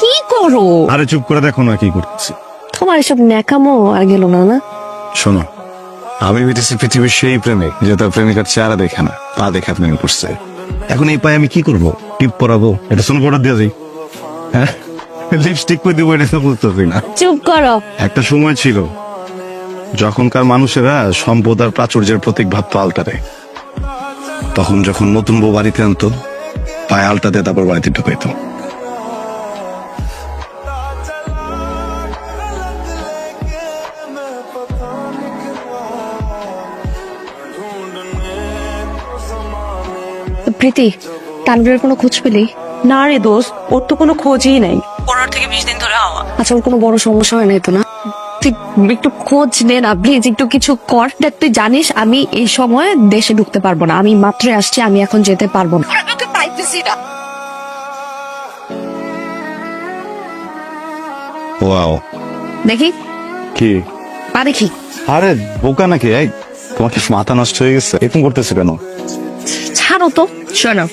কি করো? আরে চুপ করে দেখো না কি করতেছি। তোমার এসব ন্যাকামো আর গেল না না? শোনো আমি বিদেশি পৃথিবীর সেই প্রেমিক যে তার প্রেমিকার চেহারা দেখে না পা দেখে প্রেমে পড়ছে। এখন এই পায়ে আমি কি করব? টিপ পরাবো? এটা সোনো পড়া দিয়ে যাই। হ্যাঁ? লিপস্টিক করে দিব এটা তো বুঝতেছি না। চুপ করো। একটা সময় ছিল যখনকার মানুষেরা সম্পদ আর প্রাচুর্যের প্রতীক ভাবতো আলতারে। তখন যখন নতুন বউ বাড়িতে আনতো পায়ে আলতা দিয়ে তারপর বাড়িতে ঢুকাইতো প্রীতি তানভীরের কোনো খোঁজ পেলি? না রে দোস্ত ওর তো কোনো খোঁজই নাই। পনেরো থেকে বিশ দিন ধরে হওয়া। আচ্ছা ওর কোনো বড় সমস্যা হয় নাই তো না? তুই একটু খোঁজ নে না প্লিজ একটু কিছু কর। দেখ তুই জানিস আমি এই সময় দেশে ঢুকতে পারব না। আমি মাত্র আসছি আমি এখন যেতে পারব না। ওয়াও দেখি। কি? পা দেখি। আরে বোকা নাকি? এই তোমার কি মাথা নষ্ট হয়ে গেছে? এরকম করতেছে কেন? ছাড়ো তো শোনো।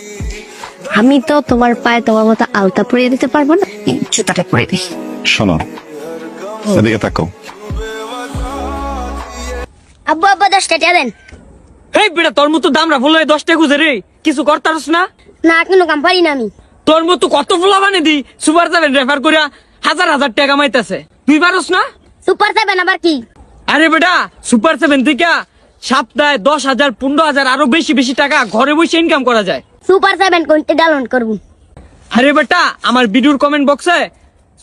আমি তো তোমার পায়ে তোমার মতো আলতা পরিয়ে দিতে পারব না। জুতাটা পরে দিই শোনো এদিকে তাকাও আব্বু আব্বা দশটা দেন। এই বেটা তোর মতো দামরা ফুল দশ টাকা গুজে রে। কিছু করতারস না? না কোনো কাম পারি না আমি। তোর মতো কত ফুলা বানে দি সুপার সেভেন রেফার করিয়া হাজার হাজার টাকা মাইতাছে। তুই পারস না? সুপার সেভেন আবার কি? আরে বেটা সুপার সেভেন থেকে সপ্তাহে দশ হাজার পনেরো হাজার আরও বেশি বেশি টাকা ঘরে বসে ইনকাম করা যায়। সুপার সেভেন কোনতে ডাউনলোড করব? আরে বেটা আমার ভিডিওর কমেন্ট বক্সে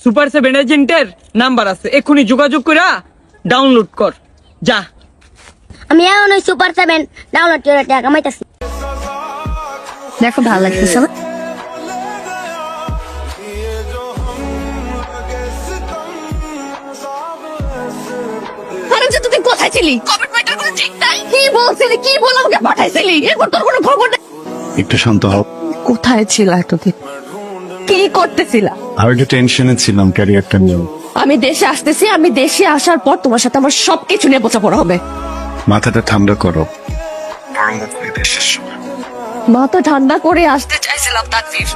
সুপার সেভেন এজেন্টের নাম্বার আছে। এক্ষুনি যোগাযোগ করিয়া ডাউনলোড কর। যা। আমি এখন সুপার সেভেন ডাউনলোড করে টাকা কামাইতেছি। দেখো ভালো লাগতেছে না তুই কোথায় ছিলি? কমিটমেন্টের কোনো ঠিক নাই কি বলছিলি? কি বলে আমাকে পাঠাইছিলি? এরপর তোর কোনো খবর নেই। একটু শান্ত হও। কোথায় ছিল এতদিন? কি করতেছিলা? আমি একটু টেনশনে ছিলাম ক্যারিয়ারটা নিয়ে। আমি দেশে আসতেছি আমি দেশে আসার পর তোমার সাথে আমার সবকিছু নিয়ে বোঝাপড়া হবে। মাথাটা ঠান্ডা করো। দেশের সময় মাথা ঠান্ডা করে আসতে চাইছিলাম তানভীর।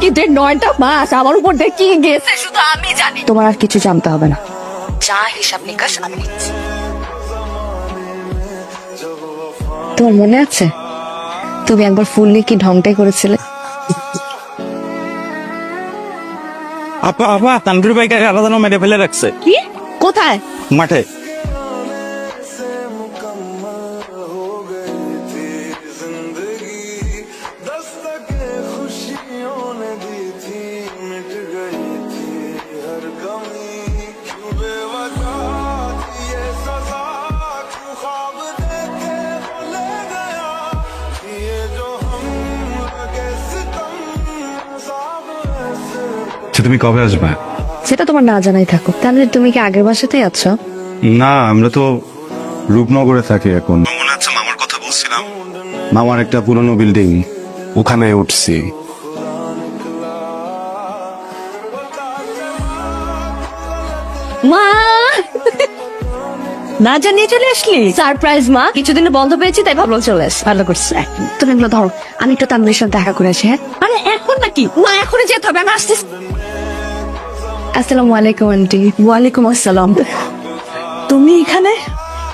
কিন্তু এই নয়টা মাস আমার উপর দিয়ে কি গেছে শুধু আমি জানি। তোমার আর কিছু জানতে হবে না। যা হিসাব নিকাশ আমি নিচ্ছি। তোমার মনে আছে? তুমি একবার ফুল নিয়ে কি ঢংটাই করেছিলে? আপা আপা তানভীর ভাইকে আলাদা মেরে ফেলে রাখছে। কি? কোথায়? মাঠে। তুমি কবে আসবে? সেটা তোমার না জানাই থাকো তাহলে তুমি কি আগের বাসাতেই আছো? না আমরা তো রূপনগরে থাকি এখন। মনে আছে মামার কথা বলছিলাম? মামার একটা পুরনো বিল্ডিং ওখানে উঠছি। মা! না জানিয়ে চলে আসলি? সারপ্রাইজ মা। কিছুদিনে বন্ধ পেয়েছি তাই ভাবলাম চলে আসি। ভালো করছি। তুমি এগুলো ধরো। আমি একটু তানভীর সাথে দেখা করে আসি হ্যাঁ? আরে এখন নাকি? মা এখনই যেতে হবে। আমি আসতেছি। আসসালামু আলাইকুম আন্টি। ওয়ালাইকুম আসসালাম। তুমি এখানে?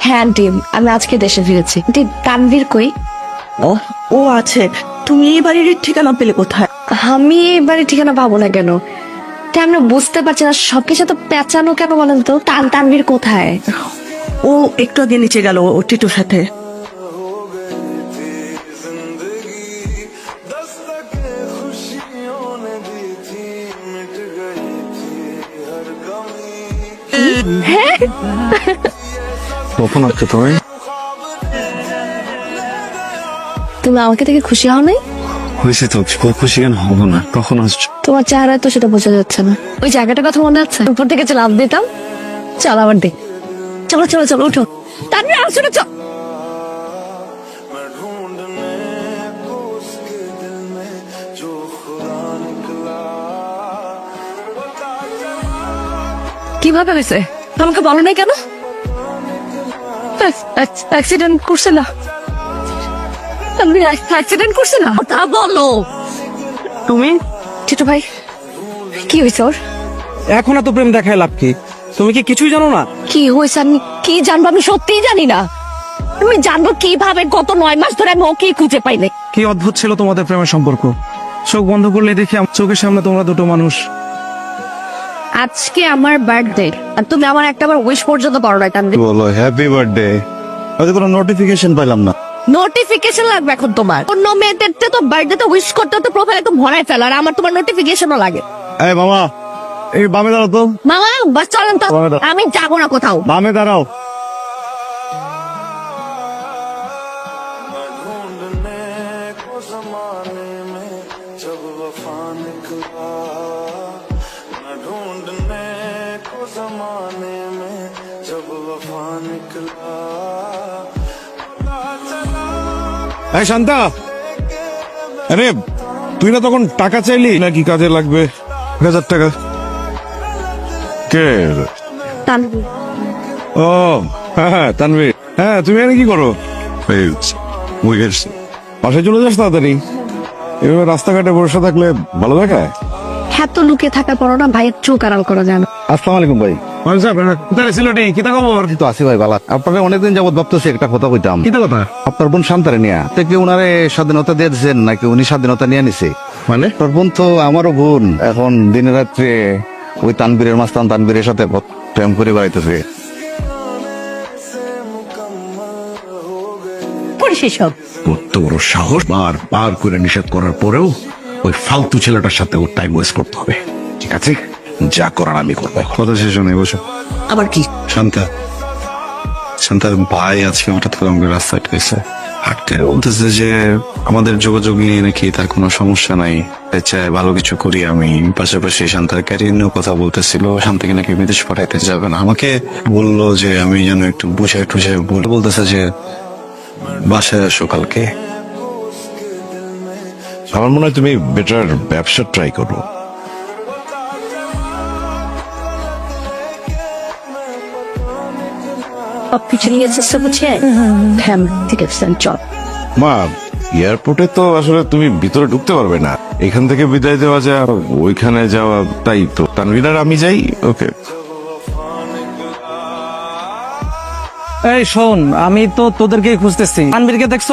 হ্যাঁ আন্টি আমি আজকে দেশে ফিরেছি। আন্টি তানভীর কই? ও? ও আছে। তুমি এই বাড়ির ঠিকানা পেলে কোথায়? আমি এবারে ঠিকানা পাবো না কেন? তাই আমরা বুঝতে পারছি না সবকিছু তো পেঁচানো কেন বলেন তো? তান তানভীর কোথায়? ও একটু আগে নিচে গেল ও টিটুর সাথে। কখন আসছো তুমি? তুমি আমাকে থেকে খুশি হও নাই? হয়েছে তো খুশি কেন হব না? কখন আসছো? তোমার চেহারা তো সেটা বোঝা যাচ্ছে না। ওই জায়গাটার কথা মনে আছে? উপর থেকে লাভ দিতাম চল আবার দেখ। চলো চলো চলো উঠো। তারপরে আসো না চল। কীভাবে হয়েছে? আমাকে বলো নাই কেন? অ্যাক্সিডেন্ট করছে না। তানভীর অ্যাক্সিডেন্ট করছে না? তা বলো। তুমি? টিটু ভাই কি হয়েছে ওর? এখন এত প্রেম দেখায় লাভ কি? তুমি কি কিছুই জানো না? কি হয়েছে? আমি কি জানব? আমি সত্যিই জানি না। আমি জানব কীভাবে গত নয় মাস ধরে আমি ওকে খুঁজে পাইনি। কি অদ্ভুত ছিল তোমাদের প্রেমের সম্পর্ক। চোখ বন্ধ করলে দেখি আমার চোখের সামনে তোমরা দুটো মানুষ। আজকে আমার বার্থডে আর তুমি আমার একটা বার উইশ পর্যন্ত করো না তানভীর বলো? হ্যাপি বার্থডে হয়তো কোনো নোটিফিকেশন পাইলাম না। নোটিফিকেশন লাগবে এখন তোমার। অন্য মেয়েদের তো বার্থডে তো উইশ করতে তো প্রোফাইল তো ভরাই ফেলো আর আমার তোমার নোটিফিকেশনও লাগে। এই মামা এই বামে দাঁড়াও তো। মামা বাস চলেন তো। আমি যাব না কোথাও। বামে দাঁড়াও। जमाने में जब वफा निकला पता चला এই শান্তা আরে তুই না তখন টাকা চাইলি নাকি কাজে লাগবে এক হাজার টাকা কে তানভীর ও হ্যাঁ হ্যাঁ তানভীর হ্যাঁ তুমি এখানে কি করো বাসায় চলে যাস তাড়াতাড়ি এভাবে রাস্তাঘাটে বসে থাকলে ভালো দেখায় হ্যাঁ তো লুকিয়ে থাকার পরও না ভাইয়ের চোখ আড়াল করা যায় না আসসালামু আলাইকুম ভাই। কোথায় ছিল নি? কিতা আছি ভাই বালা আপনাকে অনেকদিন যাবত ভাবতেছি একটা কথা কইতাম। কিতা কথা? আপনার বোন শান্তারে নিয়া। থেকে উনারে স্বাধীনতা দিয়েছেন নাকি উনি স্বাধীনতা নিয়ে নিছে? মানে? তোর বোন তো আমারও বোন। এখন দিনে রাত্রে ওই তানবীরের মাস্তান তানবীরের সাথে ব- প্রেম করে বেড়াইতেছে। করিস কত বড় সাহস। বার বার করে নিষেধ করার পরেও ওই ফালতু ছেলেটার সাথে ওর টাইম ওয়েস্ট করতে হবে। ঠিক আছে? যা করার আমি করব কথা শেষ নেই বসো। আবার কি? শান্তা। শান্তার ভাই আজকে হঠাৎ করে আমাকে রাস্তায় ঠেকেছে। হাঁটতে। বলতেছে যে আমাদের যোগাযোগ নিয়ে নাকি তার কোনো সমস্যা নাই। তাই চাই ভালো কিছু করি আমি। পাশাপাশি শান্তার ক্যারিয়ার নিয়েও কথা বলতেছিল। শান্তাকে নাকি বিদেশ পাঠাইতে যাবে না। আমাকে বলল যে আমি যেন একটু বুঝাই টুঝাই বলে বলতেছে যে বাসায় আসো কালকে। আমার মনে হয় তুমি বেটার ব্যবসা ট্রাই করো। সব কিছু নিয়ে চেষ্টা করছে হ্যাঁ ঠিক আছে চল। মা এয়ারপোর্টে তো আসলে তুমি ভিতরে ঢুকতে পারবে না। এখান থেকে বিদায় দেওয়া যায় ওইখানে যাওয়া তাই তো। তানভীর আর আমি যাই? ওকে। এই শোন আমি তো তোদেরকে খুঁজতেছি। আনবিরকে দেখছ?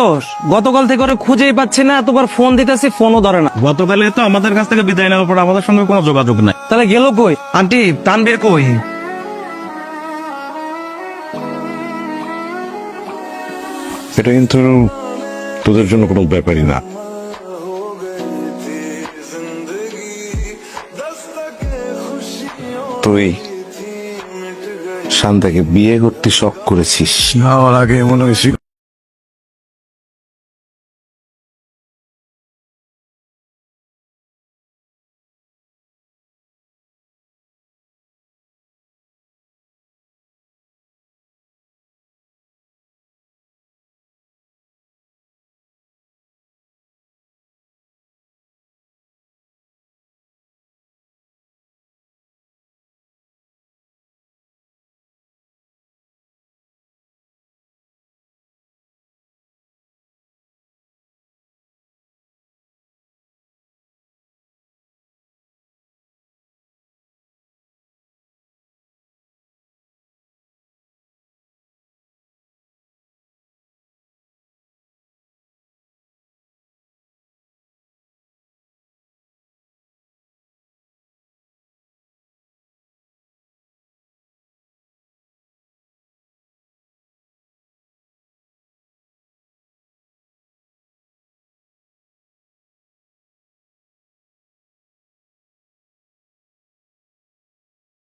গতকাল থেকে ওরে খুঁজেই পাচ্ছি না তোবার ফোন দিতেছি ফোনও ধরে না। গতকালে তো আমাদের কাছ থেকে বিদায় নেওয়ার পর আমাদের সঙ্গে কোনো যোগাযোগ নাই। তাহলে গেল কই? আন্টি তানবীর কই? এটা কিন্তু তোদের জন্য কোনো ব্যাপারই না। তুই শান্তাকে বিয়ে করতে শখ করেছিস। আমার আগে মনে হয়েছিল।